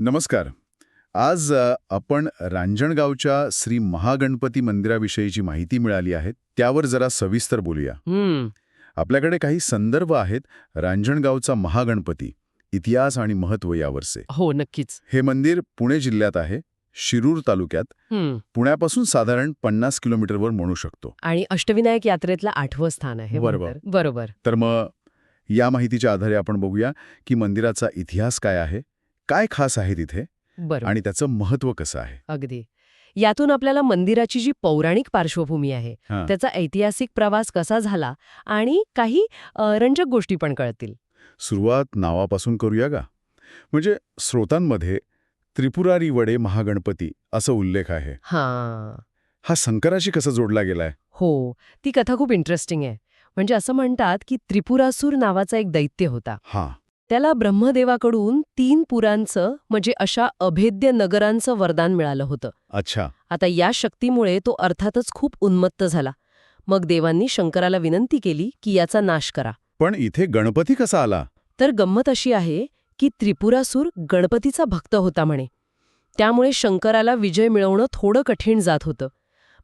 नमस्कार. आज आपण रांजणगावच्या श्री महागणपती मंदिराविषयीची माहिती मिळाली आहे. त्यावर जरा सविस्तर बोलूया. आपल्याकडे काही संदर्भ आहेत रांजणगावचा महागणपती इतिहास आणि महत्त्व यावरचे. हो नक्कीच. हे मंदिर पुणे जिल्ह्यात आहे शिरूर तालुक्यात. पुण्यापासून साधारण पन्नास किलोमीटरवर म्हणू शकतो. आणि अष्टविनायक यात्रेतलं आठवं स्थान आहे बरोबर. बरोबर. तर मग या माहितीच्या आधारे आपण बघूया की मंदिराचा इतिहास काय आहे. काय खास आहे तिथे? आणि त्याचं महत्त्व कसं आहे? अगदी. यातून आपल्याला मंदिराची जी पौराणिक पार्श्वभूमी आहे. त्याचा ऐतिहासिक प्रवास कसा झाला आणि काही रंजक गोष्टी पण कळतील. सुरुवात नावापासून करूया का? म्हणजे स्रोतांमध्ये त्रिपुरारी वडे महागणपती असं उल्लेख आहे. हा. हा शंकराशी कसा जोडला गेलाय? हो ती कथा खूप इंटरेस्टिंग आहे. म्हणजे असं म्हणतात की त्रिपुरासूर नावाचा एक दैत्य होता. हा. त्याला ब्रह्मदेवाकडून तीन पुरांचं म्हणजे अशा अभेद्य नगरांचं वरदान मिळालं होतं. अच्छा. आता या शक्तीमुळे तो अर्थातच खूप उन्मत्त झाला. मग देवांनी शंकराला विनंती केली की याचा नाश करा. पण इथे गणपती कसा आला? तर गंमत अशी आहे की त्रिपुरासूर गणपतीचा भक्त होता म्हणे. त्यामुळे शंकराला विजय मिळवणं थोडं कठीण जात होतं.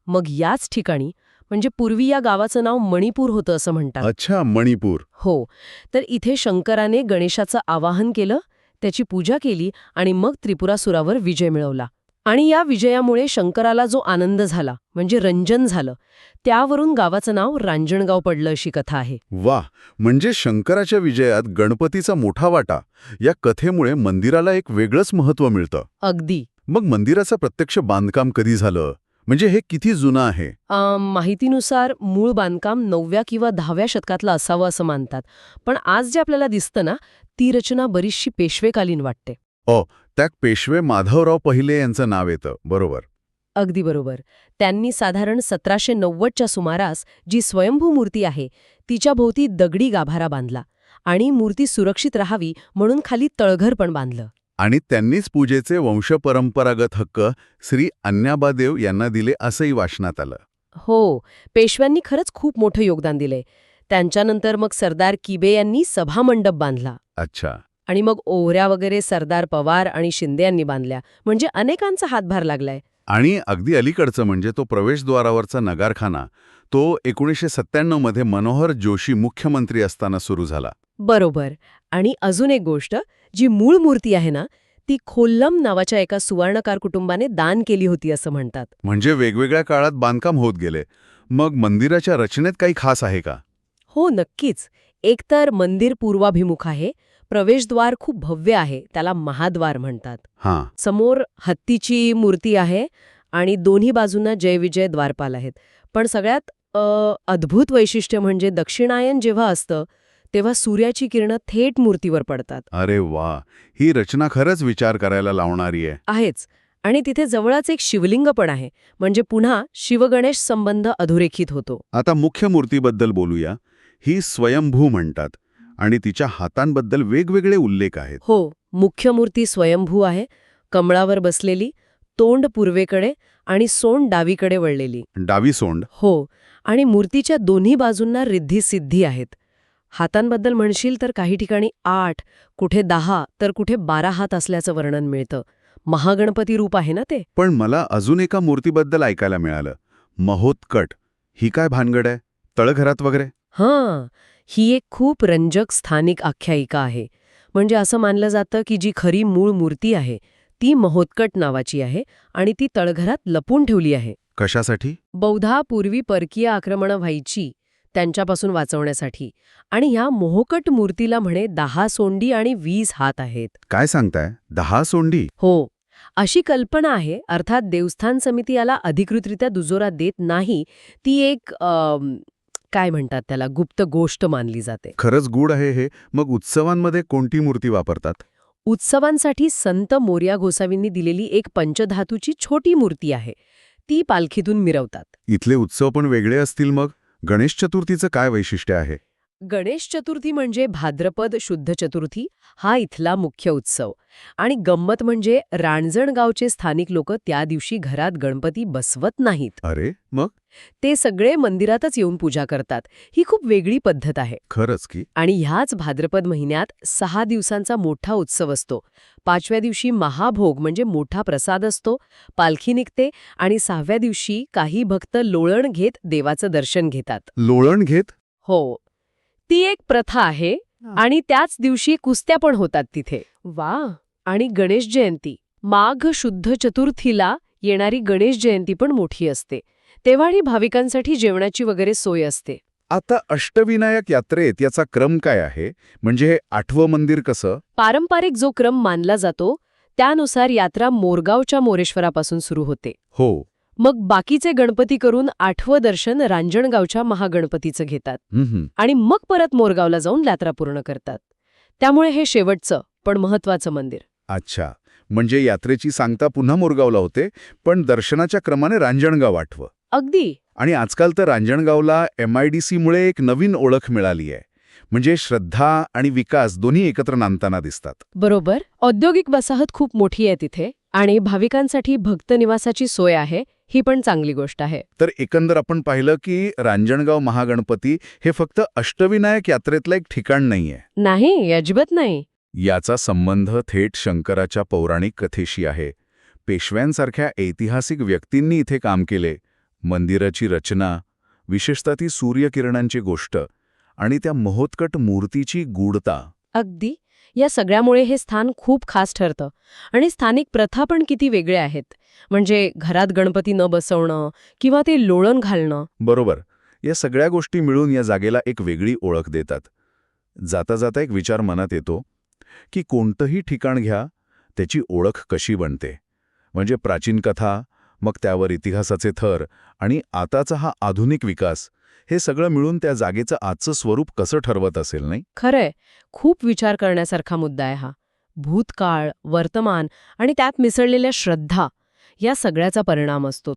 मग याच ठिकाणी म्हणजे पूर्वी या गावाचं नाव मणिपूर होतं असं म्हणतात. अच्छा मणिपूर. हो. तर इथे शंकराने गणेशाचं आवाहन केलं त्याची पूजा केली आणि मग त्रिपुरासुरावर विजय मिळवला. आणि या विजयामुळे शंकराला जो आनंद झाला म्हणजे रंजन झालं त्यावरून गावाचं नाव रांजणगाव पडलं अशी कथा आहे. वा म्हणजे शंकराच्या विजयात गणपतीचा मोठा वाटा या कथेमुळे मंदिराला एक वेगळंच महत्त्व मिळतं. अगदी. मग मंदिराचं प्रत्यक्ष बांधकाम कधी झालं? म्हणजे हे किती जुनं आहे? माहितीनुसार मूळ बांधकाम नवव्या किंवा दहाव्या शतकातलं असावं असं मानतात. पण आज जे आपल्याला दिसतं ना ती रचना बरीचशी पेशवेकालीन वाटते. त्यात पेशवे माधवराव पहिले यांचं नाव येतं. बरोबर. अगदी बरोबर. त्यांनी साधारण सतराशे नव्वदच्या सुमारास जी स्वयंभू मूर्ती आहे तिच्या भोवती दगडी गाभारा बांधला आणि मूर्ती सुरक्षित राहावी म्हणून खाली तळघर पण बांधलं. आणि त्यांनीच पूजेचे वंशपरंपरागत हक्क श्री अन्याबादेव यांना दिले असंही वाचनात आलं. हो पेशव्यांनी खरंच खूप मोठं योगदान दिलंय. त्यांच्यानंतर मग सरदार किबे यांनी सभामंडप बांधला. अच्छा. आणि मग ओहऱ्या वगैरे सरदार पवार आणि शिंदे यांनी बांधल्या. म्हणजे अनेकांचा हातभार लागलाय. आणि अगदी अलीकडचं म्हणजे तो प्रवेशद्वारावरचा नगारखाना तो एकोणीसशे सत्त्याण्णवमध्ये मनोहर जोशी मुख्यमंत्री असताना सुरू झाला. बरोबर. आणि अजून एक गोष्ट जी मूळ मूर्ती आहे ना ती खोल्लम नावाच्या एका सुवर्णकार कुटुंबाने दान केली होती असं म्हणतात. म्हणजे वेगवेगळ्या काळात बांधकाम होत गेले. मग मंदिराच्या रचनेत काही खास आहे का? हो नक्कीच. एकतर मंदिर पूर्वाभिमुख आहे प्रवेशद्वार खूप भव्य आहे त्याला महाद्वार म्हणतात. हां. समोर हत्तीची मूर्ती आहे आणि दोन्ही बाजूंना जय विजय द्वारपाल आहेत. पण सगळ्यात अद्भुत वैशिष्ट्य म्हणजे दक्षिणायन जेव्हा असतं तेव्हा सूर्याची किरणं थेट मूर्तीवर पडतात. अरे वा ही रचना खरंच विचार करायला लावणारी आहे. आहेच. आणि तिथे जवळच एक शिवलिंग पण आहे म्हणजे पुन्हा शिवगणेश संबंध अधोरेखित होतो. आता मुख्य मूर्तीबद्दल बोलूया. ही स्वयंभू म्हणतात आणि तिच्या हातांबद्दल वेगवेगळे उल्लेख आहेत. हो मुख्य मूर्ती स्वयंभू आहे कमळावर बसलेली तोंड पूर्वेकडे आणि सोंड डावीकडे वळलेली. डावी सोंड. हो आणि मूर्तीच्या दोन्ही बाजूंना रिद्धी सिद्धी आहेत. हातांबद्दल म्हणशील तर काही ठिकाणी आठ कुठे दहा तर कुठे बारा हात असल्याचं वर्णन मिळतं. महागणपती रूप आहे ना ते? पण मला अजून एका मूर्तीबद्दल ऐकायला मिळालं. महोत्कट. ही काय भानगड आहे? तळघरात वगैरे? हां. ही एक खूप रंजक स्थानिक आख्यायिका आहे. म्हणजे असं मानलं जातं की जी खरी मूळ मूर्ती आहे. ती महोत्कट नावाची आहे आणि ती तळघरात लपून ठेवली आहे. कशासाठी? बौद्धा पूर्वी परकीय आक्रमणं व्हायची. त्यांच्यापासून वाचवण्यासाठी. आणि ह्या मोहकट मूर्तीला म्हणे दहा सोंडी आणि वीस हात आहेत. काय सांगताय? दहा सोंडी? हो. अशी कल्पना आहे अर्थात देवस्थान समिती याला अधिकृतरित्या दुजोरा देत नाही. ती एक अम, काय म्हणतात त्याला गुप्त गोष्ट मानली जाते. खरंच गूढ आहे हे. मग उत्सवांमध्ये कोणती मूर्ती वापरतात? उत्सवांसाठी संत मोर्या गोसावींनी दिलेली एक पंचधातूची छोटी मूर्ती आहे. ती पालखीतून मिरवतात. इथले उत्सव पण वेगळे असतील मग? गणेश चतुर्थीचं काय वैशिष्ट्य आहे? गणेश चतुर्थी म्हणजे भाद्रपद शुद्ध चतुर्थी हा इथला मुख्य उत्सव. आणि गंमत म्हणजे रांजणगावचे स्थानिक लोक त्या दिवशी घरात गणपती बसवत नाहीत. अरे मग? ते सगळे मंदिरातच येऊन पूजा करतात. ही खूप वेगळी पद्धत आहे. खरंच की? आणि ह्याच भाद्रपद महिन्यात सहा दिवसांचा मोठा उत्सव असतो. पाचव्या दिवशी महाभोग म्हणजे मोठा प्रसाद असतो पालखी निघते आणि सहाव्या दिवशी काही भक्त लोळण घेत देवाचं दर्शन घेतात. लोळण घेत? हो. ती एक प्रथा आहे आणि त्याच दिवशी कुस्त्या पण होतात तिथे. वा. आणि गणेश जयंती. माघ शुद्ध चतुर्थीला येणारी गणेश जयंती पण मोठी असते. तेव्हाही भाविकांसाठी जेवणाची वगैरे सोय असते. आता अष्टविनायक यात्रेत याचा क्रम काय आहे? म्हणजे हे आठवं मंदिर कसं? पारंपरिक जो क्रम मानला जातो त्यानुसार यात्रा मोरगावच्या मोरेश्वरापासून सुरू होते. हो. मग बाकीचे गणपती करून आठवं दर्शन रांजणगावच्या महागणपतीचं घेतात. आणि मग परत मोरगावला जाऊन यात्रा पूर्ण करतात. त्यामुळे हे शेवटचं पण महत्वाचं मंदिर. अच्छा. म्हणजे यात्रेची सांगता पुन्हा मोरगावला होते पण दर्शनाच्या क्रमाने रांजणगाव आठवं. अगदी. आणि आजकाल तर रांजणगावला एम आय डी सीमुळे एक नवीन ओळख मिळाली आहे. म्हणजे श्रद्धा आणि विकास दोन्ही एकत्र नांदताना दिसतात. बरोबर. औद्योगिक वसाहत खूप मोठी आहे तिथे आणि भाविकांसाठी भक्त निवासाची सोय आहे. ही पण चांगली गोष्ट आहे. तर एकंदर आपण पाहिलं की रांजणगाव महागणपती हे फक्त अष्टविनायक यात्रेतलं एक ठिकाण नाहीये. नाही अजिबात नाही. याचा संबंध थेट शंकराच्या पौराणिक कथेशी आहे. पेशव्यांसारख्या ऐतिहासिक व्यक्तींनी इथे काम केले. मंदिराची रचना विशेषतः ती सूर्यकिरणांची गोष्ट आणि त्या महोत्कट मूर्तीची गूढता. अगदी. या सगळ्यामुळे हे स्थान खूप खास ठरतं. आणि स्थानिक प्रथा पण किती वेगळ्या आहेत. म्हणजे घरात गणपती न बसवणं किंवा ते लोळण घालणं. बरोबर. या सगळ्या गोष्टी मिळून या जागेला एक वेगळी ओळख देतात. जाता जाता एक विचार मनात येतो की कोणतंही ठिकाण घ्या त्याची ओळख कशी बनते. म्हणजे प्राचीन कथा मग त्यावर इतिहासाचे थर आणि आताचा हा आधुनिक विकास हे सगळं मिळून त्या जागेचं आजचं स्वरूप कसं ठरवत असेल नाही? खरंय. खूप विचार करण्यासारखा मुद्दा आहे हा. भूतकाळ वर्तमान आणि त्यात मिसळलेल्या श्रद्धा या सगळ्याचा परिणाम असतो.